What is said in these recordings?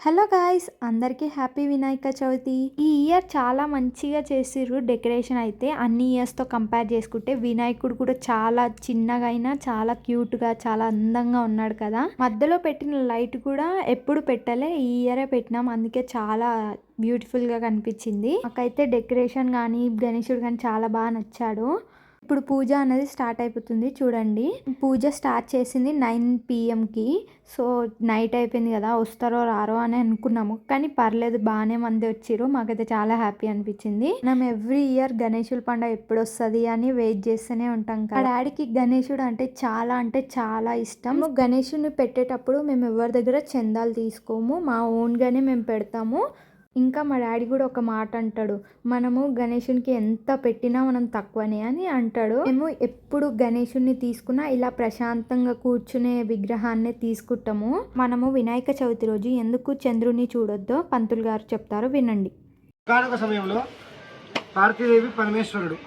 Hello guys అందరికీ happy Vinayaka Chavithi. ఈ year చాలా మంచిగా చేసిర్రు డెకరేషన్ అయితే. అన్ని ఇయర్స్తో కంపేర్ చేసుకుంటే వినాయకుడు కూడా చాలా చిన్నగా అయినా చాలా క్యూట్గా చాలా అందంగా ఉన్నాడు కదా. మధ్యలో పెట్టిన లైట్ కూడా ఎప్పుడు పెట్టలే ఈ ఇయరే పెట్టినాం. అందుకే చాలా బ్యూటిఫుల్గా కనిపించింది. నాకైతే డెకరేషన్ కానీ గణేశుడు కానీ చాలా బాగా నచ్చాడు. ఇప్పుడు పూజ అనేది స్టార్ట్ అయిపోతుంది చూడండి. పూజ స్టార్ట్ చేసింది నైన్ పిఎంకి సో నైట్ అయిపోయింది కదా వస్తారో రారో అని అనుకున్నాము. కానీ పర్లేదు బాగానే మంది వచ్చారు మాకైతే చాలా హ్యాపీ అనిపించింది. మనం ఎవ్రీ ఇయర్ గణేశుల పండుగ ఎప్పుడు వస్తుంది అని వెయిట్ చేస్తూనే ఉంటాం కదా. మా డాడీకి గణేశుడు అంటే చాలా అంటే చాలా ఇష్టం. గణేశుడిని పెట్టేటప్పుడు మేము ఎవరి దగ్గర చందాలు తీసుకోము. మా ఓన్గానే మేము పెడతాము. ఇంకా మా డాడీ కూడా ఒక మాట అంటాడు మనము గణేషునికి ఎంత పెట్టినా మనం తక్కువనే అని అంటాడు. మేము ఎప్పుడు గణేషుని తీసుకున్నా ఇలా ప్రశాంతంగా కూర్చునే విగ్రహాన్ని తీసుకుంటాము. మనము వినాయక చవితి రోజు ఎందుకు చంద్రుని చూడొద్దో పంతులు గారు చెప్తారు వినండి. కానుక సమయంలో పార్వతీదేవి పరమేశ్వరుడు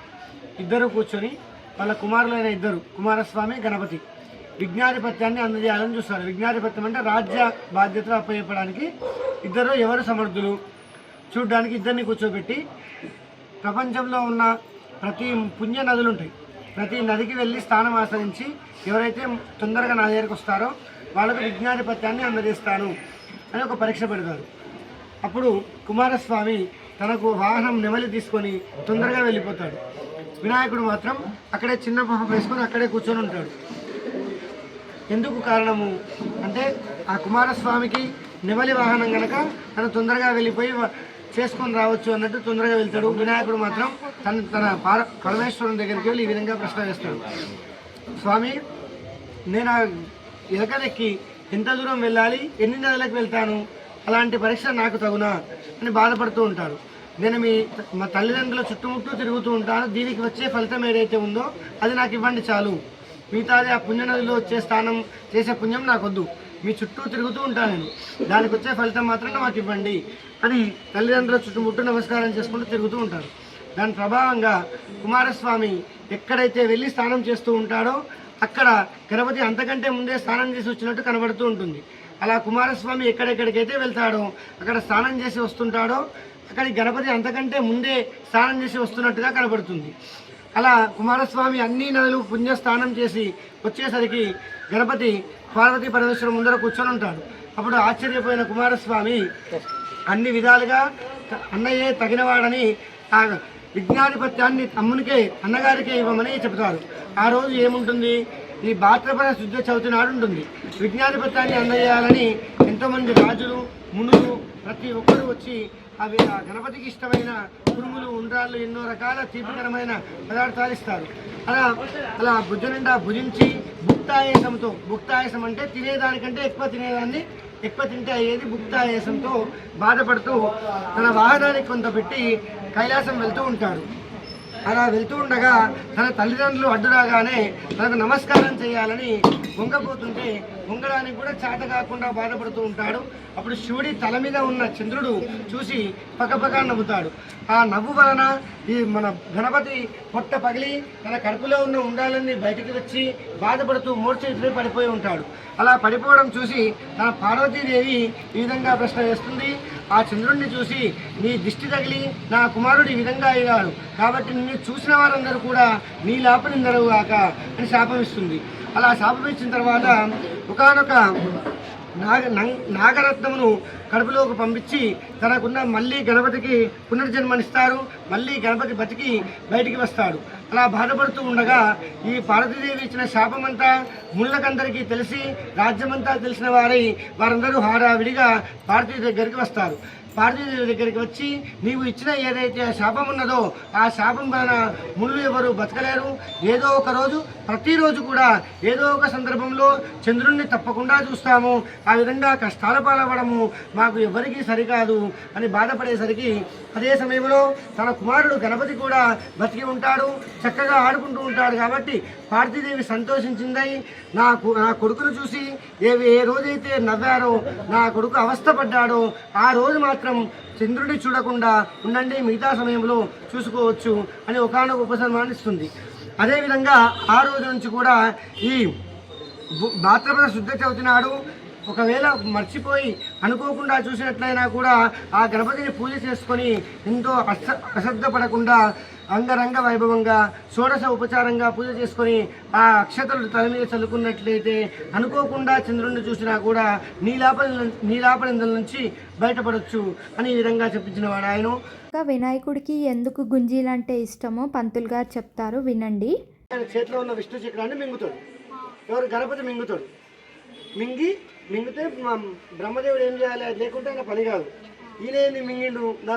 ఇద్దరు కూర్చొని వాళ్ళ కుమారులైన ఇద్దరు కుమారస్వామి గణపతి విజ్ఞాధిపత్యాన్ని అందజేయాలని చూస్తారు. విజ్ఞాధిపత్యం అంటే రాజ్య బాధ్యతలు అప్పచెప్పడానికి ఇద్దరు ఎవరు సమర్థులు? చూడడానికి ఇద్దరిని కూర్చోబెట్టి ప్రపంచంలో ఉన్న ప్రతి పుణ్య నదులు ఉంటాయి. ప్రతి నదికి వెళ్ళి స్థానం ఆచరించి ఎవరైతే తొందరగా నా దగ్గరకు వస్తారో వాళ్ళకు విజ్ఞాధిపత్యాన్ని అందజేస్తాను అని ఒక పరీక్ష పెడతారు. అప్పుడు కుమారస్వామి తనకు వాహనం నెమలి తీసుకొని తొందరగా వెళ్ళిపోతాడు. వినాయకుడు మాత్రం అక్కడే చిన్న పాప వేసుకొని అక్కడే కూర్చొని ఉంటాడు. ఎందుకు కారణము? అంటే ఆ కుమారస్వామికి నెమలి వాహనం కనుక తను తొందరగా వెళ్ళిపోయి చేసుకొని రావచ్చు అన్నట్టు తొందరగా వెళ్తాడు. వినాయకుడు మాత్రం తన తన పార పరమేశ్వరుని దగ్గరికి వెళ్ళి ఈ విధంగా ప్రశ్న వేస్తాడు. స్వామి నేను ఎలకనెక్కి ఎంత దూరం వెళ్ళాలి ఎన్ని నెలలకు వెళ్తాను? అలాంటి పరీక్ష నాకు తగునా అని బాధపడుతూ ఉంటారు. నేను మీ మా తల్లిదండ్రుల చుట్టుముట్టూ తిరుగుతూ ఉంటాను. దీనికి వచ్చే ఫలితం ఏదైతే ఉందో అది నాకు ఇవ్వండి చాలు. మిగతాది ఆ పుణ్యనదిలో వచ్చే స్థానం చేసే పుణ్యం నాకొద్దు. మీ చుట్టూ తిరుగుతూ ఉంటాను నేను. దానికి వచ్చే ఫలితం మాత్రం మాకు ఇవ్వండి. అని తల్లిదండ్రుల చుట్టుముట్టు నమస్కారం చేసుకుంటూ తిరుగుతూ ఉంటారు. దాని ప్రభావంగా కుమారస్వామి ఎక్కడైతే వెళ్ళి స్నానం చేస్తూ ఉంటాడో అక్కడ గణపతి అంతకంటే ముందే స్నానం చేసి వచ్చినట్టు కనబడుతూ ఉంటుంది. అలా కుమారస్వామి ఎక్కడెక్కడికైతే వెళ్తాడో అక్కడ స్నానం చేసి వస్తుంటాడో అక్కడి గణపతి అంతకంటే ముందే స్నానం చేసి వస్తున్నట్టుగా కనబడుతుంది. అలా కుమారస్వామి అన్ని నదులు పుణ్య స్నానం చేసి వచ్చేసరికి గణపతి పార్వతీ పరమేశ్వరం ముందర కూర్చొని ఉంటాడు. అప్పుడు ఆశ్చర్యపోయిన కుమారస్వామి అన్ని విధాలుగా త- అన్నయ్యే తగినవాడని ఆ విజ్ఞాధిపత్యాన్ని తమ్మునికే అన్నగారికే ఇవ్వమని చెబుతారు. ఆ రోజు ఏముంటుంది? ఈ భాద్రపద శుద్ధ చవితి నాడు ఉంటుంది విజ్ఞాధిపత్యాన్ని అందజేయాలని ఎంతోమంది రాజులు మునులు ప్రతి ఒక్కరూ వచ్చి అవి గణపతికి ఇష్టమైన కురుములు ఉండ్రాళ్ళు ఎన్నో రకాల తీపికరమైన పదార్థాలు ఇస్తారు. అలా అలా భుజ నిండా భుజించి భుక్తాయాసంతో భుక్తాయాసం అంటే తినేదానికంటే ఎక్కువ తినేదాన్ని ఎక్కువ తింటే అయ్యేది భుక్తాయాసంతో బాధపడుతూ తన వాహనానికి కొంత పెట్టి కైలాసం వెళ్తూ ఉంటాడు. అలా వెళ్తూ ఉండగా తన తల్లిదండ్రులు అడ్డురాగానే తనకు నమస్కారం చేయాలని వంగపోతుంటే వంగడానికి కూడా చేత కాకుండా బాధపడుతూ ఉంటాడు. అప్పుడు శివుడి తల మీద ఉన్న చంద్రుడు చూసి పక్కపక్క నవ్వుతాడు. ఆ నవ్వు వలన ఈ మన గణపతి పొట్ట పగిలి తన కడుపులో ఉన్న ఉండాలన్నీ బయటికి వచ్చి బాధపడుతూ మూర్ఛితుడి పడిపోయి ఉంటాడు. అలా పడిపోవడం చూసి తన పార్వతీదేవి ఈ విధంగా ప్రశ్న వేస్తుంది. ఆ చంద్రుణ్ణి చూసి నీ దిష్టి తగిలి నా కుమారుడు ఈ విధంగా అయ్యాడు కాబట్టి నిన్ను చూసిన వారందరూ కూడా నీ లాపనిందరు కాక అని శాపమిస్తుంది. అలా శాపమిచ్చిన తర్వాత ఒకనొక నాగ నం- నాగరత్నమును కడుపులోకి పంపించి తనకున్న మళ్ళీ గణపతికి పునర్జన్మనిస్తారు. మళ్ళీ గణపతి బతికి బయటికి వస్తాడు. అలా బాధపడుతూ ఉండగా ఈ పార్వతీదేవి ఇచ్చిన శాపమంతా ముళ్ళకందరికీ తెలిసి రాజ్యమంతా తెలిసిన వారై వారందరూ హారావిడిగా పార్వతీ దగ్గరికి వస్తారు. పార్వతీదేవి దగ్గరికి వచ్చి నీవు ఇచ్చిన ఏదైతే శాపం ఉన్నదో ఆ శాపం వలన ముళ్ళు ఎవరు బతకలేరు? ఏదో ఒక రోజు ప్రతిరోజు కూడా ఏదో ఒక సందర్భంలో చంద్రుణ్ణి తప్పకుండా చూస్తాము. ఆ విధంగా కష్టాల పాలవడము మాకు ఎవరికీ సరికాదు అని బాధపడేసరికి అదే సమయంలో తన కుమారుడు గణపతి కూడా బతికి ఉంటాడు చక్కగా ఆడుకుంటూ ఉంటాడు కాబట్టి పార్వతీదేవి సంతోషించిందై నా కు- నా కొడుకును చూసి ఏ ఏ రోజైతే నవ్వారో నా కొడుకు అవస్థపడ్డాడో ఆ రోజు మాత్రం చంద్రుడిని చూడకుండా ఉండండి మిగతా సమయంలో చూసుకోవచ్చు అని ఒకనొక ఉపశమనాన్ని ఇస్తుంది. అదేవిధంగా ఆ రోజు నుంచి కూడా ఈ భాద్రపద శుద్ధ చవితి నాడు ఒకవేళ మర్చిపోయి అనుకోకుండా చూసినట్లయినా కూడా ఆ గణపతిని పూజ చేసుకొని ఎంతో అశ్ర అశ్రద్ధ పడకుండా అంగరంగ వైభవంగా షోడశ ఉపచారంగా పూజ చేసుకొని ఆ అక్షతలు తల మీద చల్లుకున్నట్లయితే అనుకోకుండా చంద్రుడిని చూసినా కూడా నీలాప నీలాపనిందల నుంచి బయటపడొచ్చు అని ఈ విధంగా చెప్పించిన వాడు ఆయన. వినాయకుడికి ఎందుకు గుంజీలంటే ఇష్టమో పంతులు గారు చెప్తారు వినండి. ఆయన చేతిలో ఉన్న విష్ణు చక్రాన్ని మింగుతాడు. ఎవరు గణపతి మింగుతాడు. మింగి మింగితే బ్రహ్మదేవుడు ఏం చేయాలి? లేకుంటే ఆయన పని కాదు. ఈయనేంది మింగిండు? నా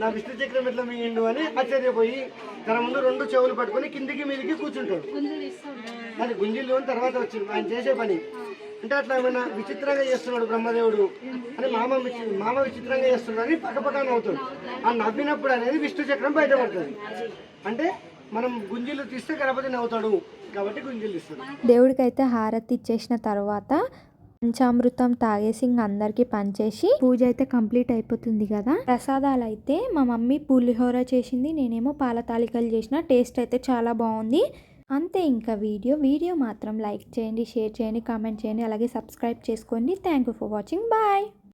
నా విష్ణు చక్రం ఎట్లా మింగిండు అని ఆశ్చర్యపోయి తన ముందు రెండు చెవులు పట్టుకొని కిందికి మీదికి కూర్చుంటాడు. అది గుంజిలు అని తర్వాత వచ్చింది ఆయన చేసే పని. అంటే అట్లా ఏమైనా విచిత్రంగా చేస్తున్నాడు బ్రహ్మదేవుడు అని మామ మామ విచిత్రంగా చేస్తున్నాడు అని పక్కపక్క నవ్వుతాడు. ఆ నవ్వినప్పుడు అనేది విష్ణు చక్రం బయటపడుతుంది. అంటే మనం గుంజిలు తీస్తే గణపతి నవ్వుతాడు. కాబట్టి గుంజిలు ఇస్తాడు. దేవుడికైతే హారతి ఇచ్చేసిన తర్వాత పంచామృతం తాగేసి ఇంక అందరికి పంచేసి పూజ అయితే కంప్లీట్ అయిపోతుంది కదా. ప్రసాదాలు అయితే మా మమ్మీ పులిహోర చేసింది నేనేమో పాల తాలికలు చేసిన టేస్ట్ అయితే చాలా బాగుంది. అంతే ఇంకా వీడియో. వీడియో మాత్రం లైక్ చేయండి షేర్ చేయండి కామెంట్ చేయండి అలాగే సబ్స్క్రైబ్ చేసుకోండి. Thank you for watching. Bye.